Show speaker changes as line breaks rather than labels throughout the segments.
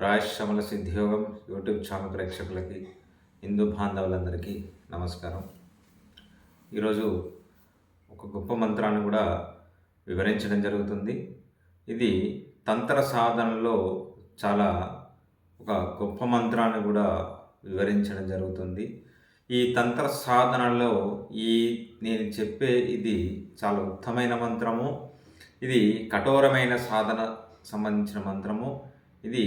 రాయశమల సిద్ధియోగం YouTube channel ప్రేక్షకులకి హిందూ బాంధవులందరికీ నమస్కారం. ఈరోజు ఒక గొప్ప మంత్రాన్ని కూడా వివరించడం జరుగుతుంది. ఇది తంత్ర సాధనలో చాలా ఒక గొప్ప మంత్రాన్ని కూడా వివరించడం జరుగుతుంది. ఈ తంత్ర సాధనలో ఈ నేను చెప్పే ఇది చాలా ఉత్తమైన మంత్రము. ఇది కఠోరమైన సాధన సంబంధించిన మంత్రము. ఇది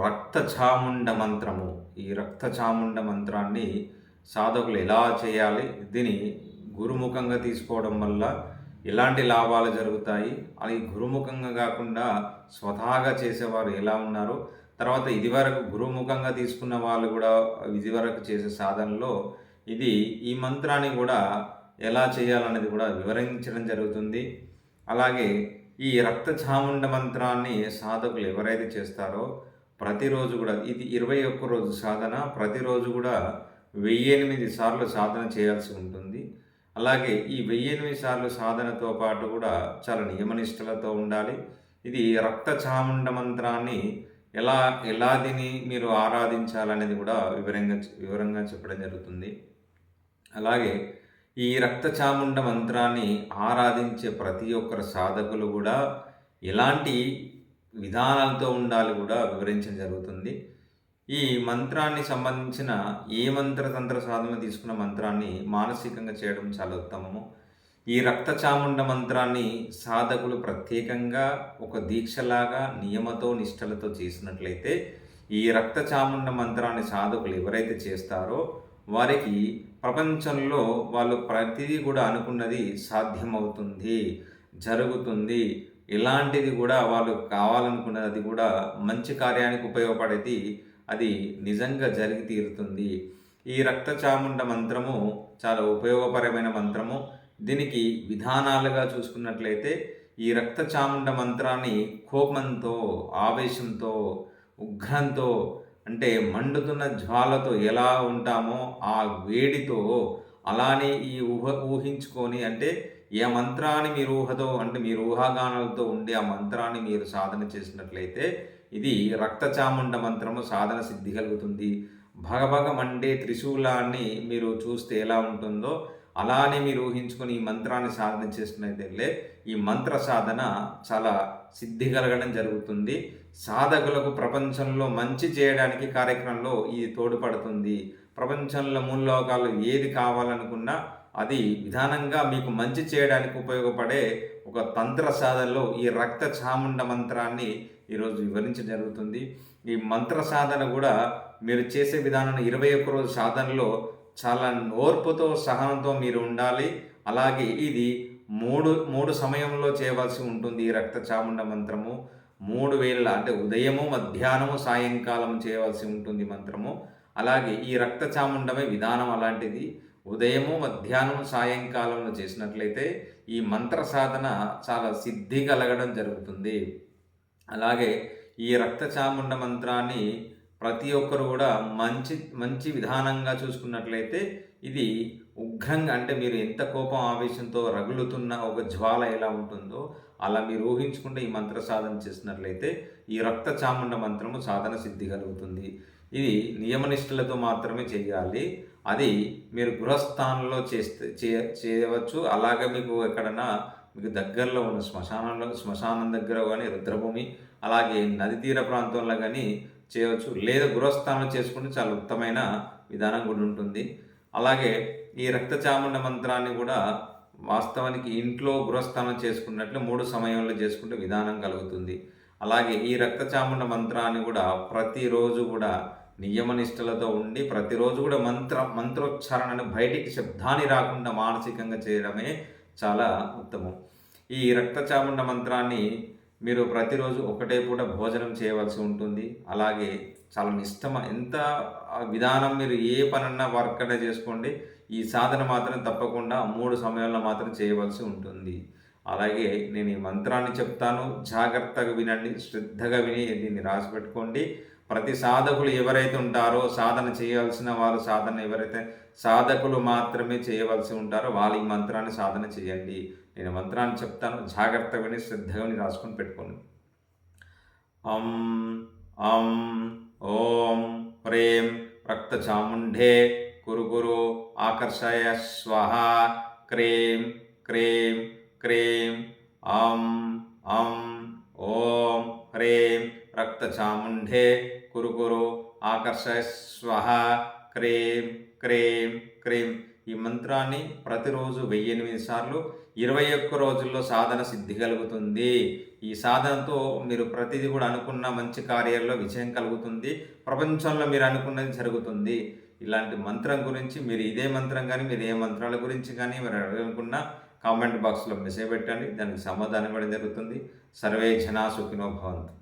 రక్త చాముండ మంత్రము ఈ రక్త చాముండ మంత్రాన్ని సాధకులు ఎలా చేయాలి? దీని గురుముఖంగా తీసుకోవడం వల్ల ఎలాంటి లాభాలు జరుగుతాయి? అది గురుముఖంగా కాకుండా స్వతహాగా చేసేవారు ఎలా ఉన్నారు తర్వాత ఇదివరకు గురుముఖంగా తీసుకున్న వాళ్ళు కూడా ఇదివరకు చేసే సాధనలో ఇది ఈ మంత్రాన్ని కూడా ఎలా చేయాలనేది కూడా వివరించడం జరుగుతుంది. అలాగే ఈ రక్త చాముండ మంత్రాన్ని సాధకులు ఎవరైతే చేస్తారో ప్రతిరోజు కూడా ఇది ఇరవై ఒక్క రోజు సాధన ప్రతిరోజు కూడా వెయ్యి ఎనిమిది సార్లు సాధన చేయాల్సి ఉంటుంది. అలాగే ఈ వెయ్యి ఎనిమిది సార్లు సాధనతో పాటు కూడా చాలా నియమనిష్టలతో ఉండాలి. ఇది రక్త చాముండ మంత్రాన్ని ఎలా ఎలా దీన్ని మీరు ఆరాధించాలనేది కూడా వివరంగా వివరంగా చెప్పడం జరుగుతుంది. అలాగే ఈ రక్త చాముండ మంత్రాన్ని ఆరాధించే ప్రతి ఒక్కరు సాధకులు కూడా ఎలాంటి విధానాలతో ఉండాలి కూడా వివరించడం జరుగుతుంది. ఈ మంత్రాన్ని సంబంధించిన ఏ మంత్ర తంత్ర సాధన తీసుకున్న మంత్రాన్ని మానసికంగా చేయడం చాలా ఉత్తమము. ఈ రక్త చాముండ మంత్రాన్ని సాధకులు ప్రత్యేకంగా ఒక దీక్షలాగా నియమతో నిష్టలతో చేసినట్లయితే ఈ రక్త చాముండ మంత్రాన్ని సాధకులు ఎవరైతే చేస్తారో వారికి ప్రపంచంలో వాళ్ళు ప్రతిదీ కూడా అనుకున్నది సాధ్యమవుతుంది జరుగుతుంది. ఇలాంటిది కూడా వాళ్ళు కావాలనుకున్నది అది కూడా మంచి కార్యానికి ఉపయోగపడేది అది నిజంగా జరిగి తీరుతుంది. ఈ రక్త చాముండ మంత్రము చాలా ఉపయోగపరమైన మంత్రము. దీనికి విధానాలుగా చూసుకున్నట్లయితే ఈ రక్త చాముండ మంత్రాన్ని కోపంతో ఆవేశంతో ఉగ్రంతో అంటే మండుతున్న జ్వాలతో ఎలా ఉంటామో ఆ వేడితో అలానే ఈ ఊహ ఊహించుకొని అంటే ఏ మంత్రాన్ని మీరు ఊహతో అంటే మీరు ఊహాగానాలతో ఉండి ఆ మంత్రాన్ని మీరు సాధన చేసినట్లయితే ఇది రక్తచాముండ మంత్రము సాధన సిద్ధి కలుగుతుంది. భగభగ మండే త్రిశూలాన్ని మీరు చూస్తే ఎలా ఉంటుందో అలానే మీరు ఊహించుకొని ఈ మంత్రాన్ని సాధన చేసినట్లయితే ఈ మంత్ర సాధన చాలా సిద్ధి కలగడం జరుగుతుంది. సాధకులకు ప్రపంచంలో మంచి చేయడానికి కార్యక్రమంలో ఇది తోడ్పడుతుంది. ప్రపంచంలో మూలలోకాలు ఏది కావాలనుకున్నా అది విధానంగా మీకు మంచి చేయడానికి ఉపయోగపడే ఒక తంత్ర సాధనలో ఈ రక్త చాముండ మంత్రాన్ని ఈరోజు వివరించడం జరుగుతుంది. ఈ మంత్ర సాధన కూడా మీరు చేసే విధానం ఇరవై ఒక్క రోజు సాధనలో చాలా ఓర్పుతో సహనంతో మీరు ఉండాలి. అలాగే ఇది మూడు మూడు సమయంలో చేయవలసి ఉంటుంది ఈ రక్త చాముండ మంత్రము. మూడు వేళ అంటే ఉదయము మధ్యాహ్నము సాయంకాలం చేయవలసి ఉంటుంది మంత్రము. అలాగే ఈ రక్త చాముండమే విధానం అలాంటిది. ఉదయము మధ్యాహ్నం సాయంకాలంలో చేసినట్లయితే ఈ మంత్ర సాధన చాలా సిద్ధి కలగడం జరుగుతుంది. అలాగే ఈ రక్త చాముండ మంత్రాన్ని ప్రతి ఒక్కరు కూడా మంచి మంచి విధానంగా చూసుకున్నట్లయితే ఇది ఉగ్రంగా అంటే మీరు ఎంత కోపం ఆవేశంతో రగులుతున్న ఒక జ్వాల ఎలా ఉంటుందో అలా మీరు ఊహించుకుంటే ఈ మంత్ర సాధన చేసినట్లయితే ఈ రక్త చాముండ మంత్రము సాధన సిద్ధి కలుగుతుంది. ఇది నియమనిష్టలతో మాత్రమే చేయాలి. అది మీరు గృహస్థానంలో చేస్తే చేయవచ్చు. అలాగే మీకు ఎక్కడన్నా మీకు దగ్గరలో ఉన్న శ్మశానంలో శ్మశానం దగ్గర కానీ రుద్రభూమి అలాగే నది తీర ప్రాంతంలో కానీ చేయవచ్చు. లేదా గృహస్థానం చేసుకుంటే చాలా ఉత్తమైన విధానం కూడా ఉంటుంది. అలాగే ఈ రక్తచాముండ మంత్రాన్ని కూడా వాస్తవానికి ఇంట్లో గృహస్థానం చేసుకున్నట్లు మూడు సమయంలో చేసుకుంటే విధానం కలుగుతుంది. అలాగే ఈ రక్తచాముండ మంత్రాన్ని కూడా ప్రతిరోజు కూడా నియమనిష్టలతో ఉండి ప్రతిరోజు కూడా మంత్ర మంత్రోచ్చారణను బయటికి శబ్దాన్ని రాకుండా మానసికంగా చేయడమే చాలా ఉత్తమం. ఈ రక్తచాముండ మంత్రాన్ని మీరు ప్రతిరోజు ఒకటే పూట భోజనం చేయవలసి ఉంటుంది. అలాగే చాలా నిష్టమ ఎంత విధానం మీరు ఏ పనన్నా వర్క్ అయినా చేసుకోండి. ఈ సాధన మాత్రం తప్పకుండా మూడు సమయాల్లో మాత్రం చేయవలసి ఉంటుంది. అలాగే నేను ఈ మంత్రాన్ని చెప్తాను. జాగ్రత్తగా వినండి శ్రద్ధగా విని దీన్ని రాసి పెట్టుకోండి. ప్రతి సాధకులు ఎవరైతే ఉంటారో సాధన చేయాల్సిన వారు సాధన ఎవరైతే సాధకులు మాత్రమే చేయవలసి ఉంటారో వాళ్ళు ఈ మంత్రాన్ని సాధన చేయండి. నేను మంత్రాన్ని చెప్తాను జాగ్రత్త విని శ్రద్ధగా రాసుకొని పెట్టుకోండి. అం అం ఓం ప్రేమ్ రక్తచాముండే కురు కురు ఆకర్షయ స్వహ క్రీం క్రీం క్రీం అం అం ఓం హ్రేం రక్తచాముండే కురు కురు ఆకర్షయ స్వహ క్రీం క్రీం క్రీం. ఈ మంత్రాన్ని ప్రతిరోజు వెయ్యి ఎనిమిది సార్లు ఇరవై ఒక్క రోజుల్లో సాధన సిద్ధి కలుగుతుంది. ఈ సాధనతో మీరు ప్రతిదీ కూడా అనుకున్న మంచి కార్యాల్లో విజయం కలుగుతుంది. ప్రపంచంలో మీరు అనుకున్నది జరుగుతుంది. ఇలాంటి మంత్రం గురించి మీరు ఇదే మంత్రం కానీ మీరు ఏ మంత్రాల గురించి కానీ మీరు అనుకున్న కామెంట్ బాక్స్లో మెసేజ్ పెట్టండి. దానికి సమాధానం ఇవ్వడం జరుగుతుంది. సర్వే జనా సుఖినో భవంతు.